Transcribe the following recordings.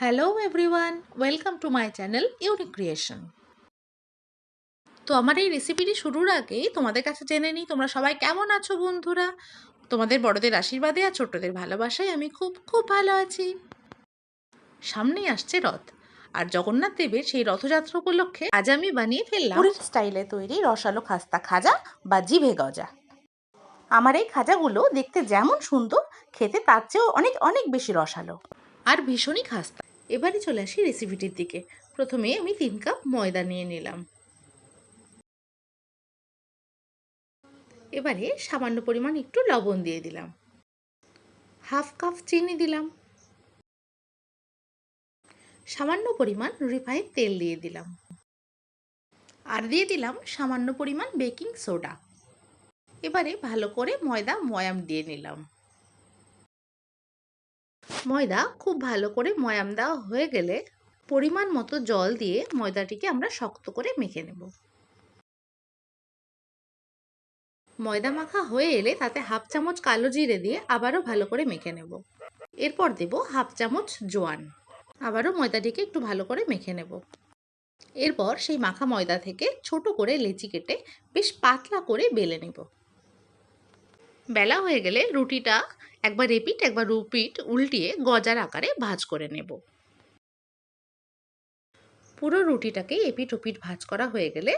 Hello everyone welcome to my channel unique creation তো আমার এই রেসিপিটি শুরুর আগেই তোমাদের কাছে জেনে নিই তোমরা সবাই কেমন আছো বন্ধুরা? তোমাদের বড়দের আশীর্বাদে আর ছোটদের ভালোবাসায় আমি খুব খুব ভালো আছি। সামনেই আসছে রথ আর জগন্নাথ দেবের সেই রথযাত্রা উপলক্ষে আজ আমি বানিয়ে ফেললাম পুরীর স্টাইলে তৈরি রসালো খাস্তা খাজা বা জিভে গজা। আমার এই খাজাগুলো দেখতে যেমন সুন্দর খেতে তার চেয়েও অনেক অনেক বেশি রসালো। আর ভীষণই খাস্তা। এবারে চলে আসি রেসিপিটির দিকে। প্রথমে আমি তিন কাপ ময়দা নিয়ে নিলাম। এবারে সামান্য পরিমাণ একটু লবণ দিয়ে দিলাম। হাফ কাপ চিনি দিলাম। সামান্য পরিমাণ রিফাইন তেল দিয়ে দিলাম। আর দিয়ে দিলাম সামান্য পরিমাণ বেকিং সোডা এবারে ভালো করে ময়দা ময়াম দিয়ে নিলাম। ময়দা খুব ভালো করে ময়াম দেওয়া হয়ে গেলে পরিমাণ মতো জল দিয়ে ময়দাটিকে আমরা শক্ত করে মেখে নেব। ময়দা মাখা হয়ে এলে তাতে হাফ চামচ কালো জিরে দিয়ে আবারও ভালো করে মেখে নেব। এরপর দেব হাফ চামচ জোয়ান। আবারও ময়দাটিকে একটু ভালো করে মেখে নেব। এরপর সেই মাখা ময়দা থেকে ছোট করে লেচি কেটে বেশ পাতলা করে বেলে নেব। বেলা হয়ে গেলে রুটিটা একবার রেপিট একবার রুপিট উল্টিয়ে গজার আকারে ভাজ করে নেব। পুরো রুটিটাকে এপিট ওপিট ভাজ করা হয়ে গেলে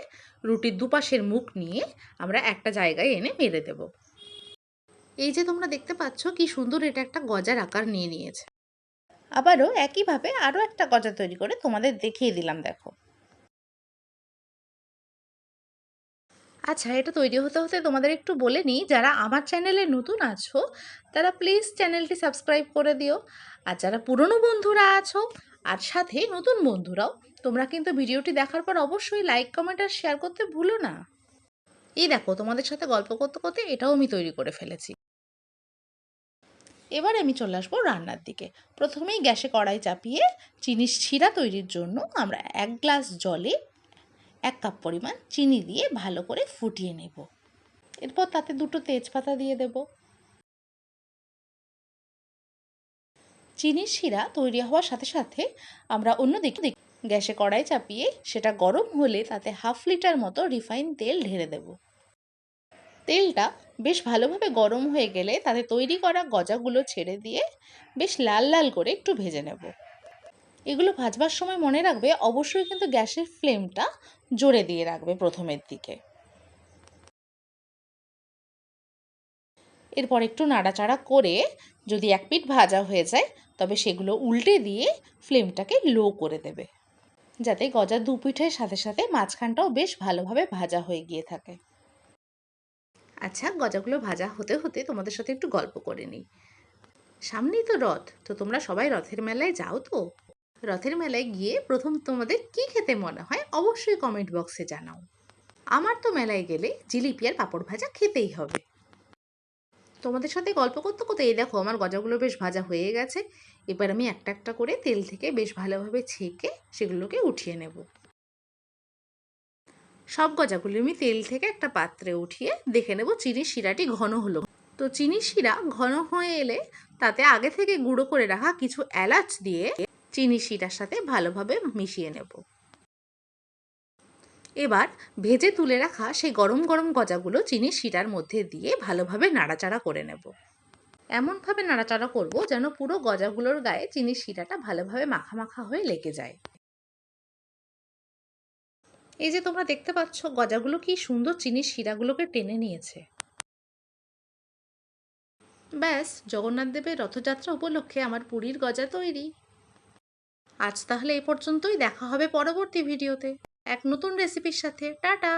রুটির দুপাশের মুখ নিয়ে আমরা একটা জায়গায় এনে মেরে দেব। এই যে তোমরা দেখতে পাচ্ছ কি সুন্দর এটা একটা গজার আকার নিয়ে নিয়েছে। আবারও একইভাবে আরও একটা গজা তৈরি করে তোমাদের দেখিয়ে দিলাম, দেখো। আচ্ছা এটা তৈরি হতে হতে তোমাদের একটু বলে নিই, যারা আমার চ্যানেলে নতুন আছো, তারা প্লিজ চ্যানেলটি সাবস্ক্রাইব করে দিও। আর যারা পুরনো বন্ধুরা আছো, আর সাথে নতুন বন্ধুরাও, তোমরা কিন্তু ভিডিওটি দেখার পর অবশ্যই লাইক কমেন্ট আর শেয়ার করতে ভুলো না। এই দেখো, তোমাদের সাথে গল্প করতে করতে এটাও আমি তৈরি করে ফেলেছি। এবার আমি চলে আসব রান্নার দিকে। প্রথমেই গ্যাসে কড়াই চাপিয়ে চিনির শিরা তৈরির জন্য আমরা এক গ্লাস জলে এক কাপ পরিমাণ চিনি দিয়ে ভালো করে ফুটিয়ে নেব। এরপর তাতে দুটো তেজপাতা দিয়ে দেব। চিনির শিরা তৈরি হওয়ার সাথে সাথে আমরা অন্যদিকে গ্যাসে কড়াই চাপিয়ে সেটা গরম হলে তাতে হাফ লিটার মতো রিফাইন তেল ঢেলে দেব। তেলটা বেশ ভালোভাবে গরম হয়ে গেলে তাতে তৈরি করা গজাগুলো ছেড়ে দিয়ে বেশ লাল লাল করে একটু ভেজে নেব। এগুলো ভাজবার সময় মনে রাখবে, অবশ্যই কিন্তু গ্যাসের ফ্লেমটা জোরে দিয়ে রাখবে প্রথমের দিকে। এরপর একটু নাড়াচাড়া করে যদি এক পিঠ ভাজা হয়ে যায়, তবে সেগুলো উল্টে দিয়ে ফ্লেমটাকে লো করে দেবে, যাতে গজা দু পিঠের সাথে সাথে মাঝখানটাও বেশ ভালোভাবে ভাজা হয়ে গিয়ে থাকে। আচ্ছা গজাগুলো ভাজা হতে হতে তোমাদের সাথে একটু গল্প করে নিই। সামনেই তো রথ, তো তোমরা সবাই রথের মেলায় যাও তো? রথের মেলায় গিয়ে প্রথম তোমাদের কি খেতে মনে হয় অবশ্যই কমেন্ট বক্সে জানাও। আমার তো মেলায় গেলে জিলিপি আর পাঁপড় ভাজা খেতেই হবে। তোমাদের সাথে গল্প করতে করতে এই দেখো আমার গজাগুলো বেশ ভাজা হয়ে গেছে। এবার আমি একটা একটা করে তেল থেকে বেশ ভালোভাবে ছেঁকে সেগুলোকে উঠিয়ে নেব। সব গজাগুলো আমি তেল থেকে একটা পাত্রে উঠিয়ে দেখে নেব চিনির শিরাটি ঘন হলো। তো চিনির শিরা ঘন হয়ে এলে তাতে আগে থেকে গুঁড়ো করে রাখা কিছু এলাচ দিয়ে চিনি শিরার সাথে ভালোভাবে মিশিয়ে নেব। এবার ভেজে তুলে রাখা সেই গরম গরম গজাগুলো চিনির শিরার মধ্যে দিয়ে ভালোভাবে নাড়াচাড়া করে নেব। এমনভাবে নাড়াচাড়া করব যেন পুরো গজাগুলোর গায়ে চিনির শিরাটা ভালোভাবে মাখা মাখা হয়ে লেগে যায়। এই যে তোমরা দেখতে পাচ্ছ, গজাগুলো কি সুন্দর চিনির শিরাগুলোকে টেনে নিয়েছে। ব্যাস, জগন্নাথ দেবের রথযাত্রা উপলক্ষে আমার পুরীর গজা তৈরি। আজ তাহলে এই পর্যন্তই দেখা হবে পরবর্তী ভিডিওতে। এক নতুন রেসিপির সাথে। টাটা!